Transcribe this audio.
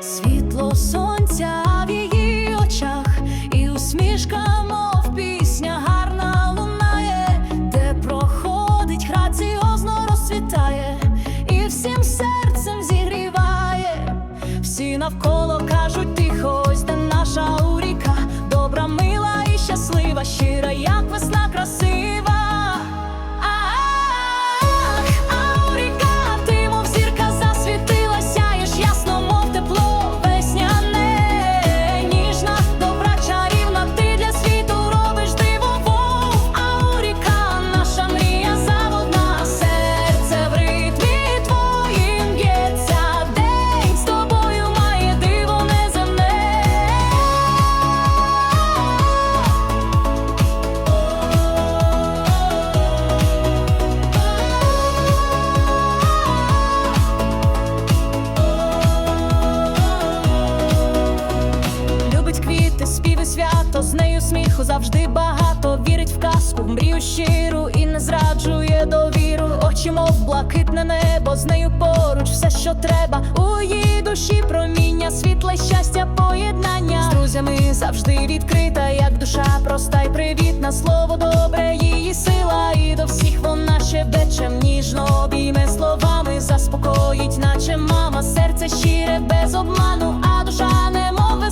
світло сонця в її очах, і усмішка, мов пісня, гарна лунає, де проходить, граціозно розцвітає, і всім серцем зігріває. Всі навколо з нею сміху завжди багато. Вірить в казку, мрію щиру і не зраджує довіру. Очі, мов блакитне небо, з нею поруч все, що треба. У її душі проміння, світле щастя, поєднання. З друзями завжди відкрита, як душа проста й привітна. Слово добре, її сила, і до всіх вона щебечем ніжно обійме словами, заспокоїть, наче мама, серце щире без обману, а душа не може